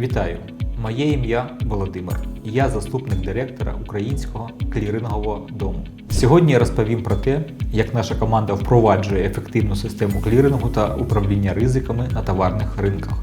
Вітаю! Моє ім'я Володимир. Я заступник директора Українського клірингового дому. Сьогодні я розповім про те, як наша команда впроваджує ефективну систему клірингу та управління ризиками на товарних ринках.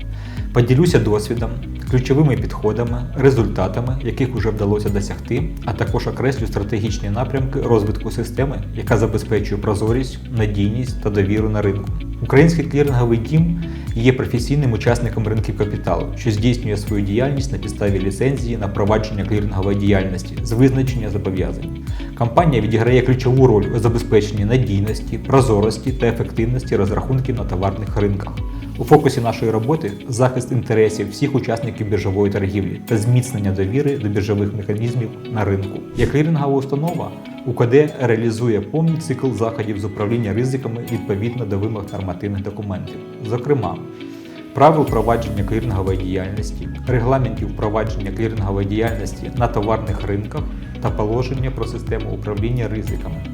Поділюся досвідом, ключовими підходами, результатами, яких вже вдалося досягти, а також окреслю стратегічні напрямки розвитку системи, яка забезпечує прозорість, надійність та довіру на ринку. Український кліринговий дім є професійним учасником ринків капіталу, що здійснює свою діяльність на підставі ліцензії на провадження клірингової діяльності з визначення зобов'язань. Компанія відіграє ключову роль у забезпеченні надійності, прозорості та ефективності розрахунків на товарних ринках. У фокусі нашої роботи захист інтересів всіх учасників біржової торгівлі та зміцнення довіри до біржових механізмів на ринку. Як клірингова установа, УКД реалізує повний цикл заходів з управління ризиками відповідно до вимог нормативних документів. Зокрема, правил провадження клірингової діяльності, регламентів впровадження клірингової діяльності на товарних ринках та положення про систему управління ризиками.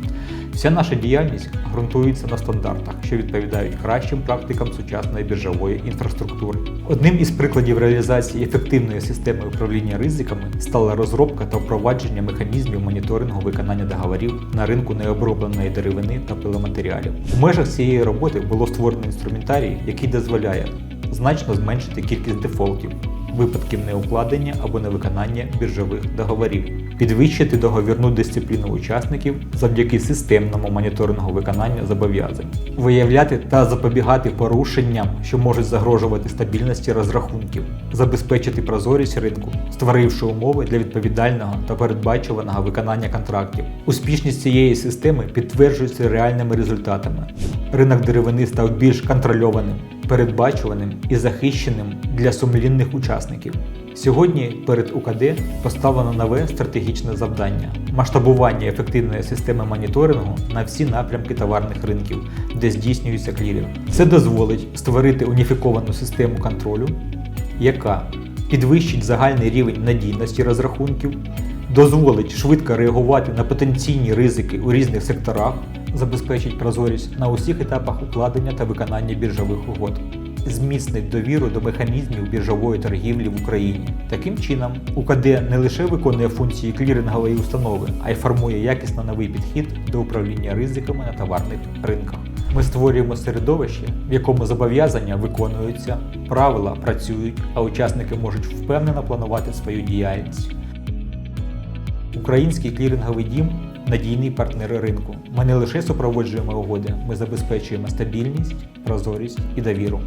Вся наша діяльність ґрунтується на стандартах, що відповідають кращим практикам сучасної біржової інфраструктури. Одним із прикладів реалізації ефективної системи управління ризиками стала розробка та впровадження механізмів моніторингу виконання договорів на ринку необробленої деревини та пиломатеріалів. У межах цієї роботи було створено інструментарій, який дозволяє значно зменшити кількість дефолтів, випадків неукладення або невиконання біржових договорів, підвищити договірну дисципліну учасників завдяки системному моніторингу виконання зобов'язань, виявляти та запобігати порушенням, що можуть загрожувати стабільності розрахунків, забезпечити прозорість ринку, створивши умови для відповідального та передбачуваного виконання контрактів. Успішність цієї системи підтверджується реальними результатами. Ринок деревини став більш контрольованим, передбачуваним і захищеним для сумлінних учасників. Сьогодні перед УКД поставлено нове стратегічне завдання масштабування ефективної системи моніторингу на всі напрямки товарних ринків, де здійснюється кліринг. Це дозволить створити уніфіковану систему контролю, яка підвищить загальний рівень надійності розрахунків, дозволить швидко реагувати на потенційні ризики у різних секторах, забезпечить прозорість на усіх етапах укладення та виконання біржових угод зміцнить довіру до механізмів біржової торгівлі в Україні. Таким чином, УКД не лише виконує функції клірингової установи, а й формує якісно новий підхід до управління ризиками на товарних ринках. Ми створюємо середовище, в якому зобов'язання виконуються, правила працюють, а учасники можуть впевнено планувати свою діяльність. Український кліринговий дім надійний партнер ринку. Ми не лише супроводжуємо угоди, ми забезпечуємо стабільність, прозорість і довіру.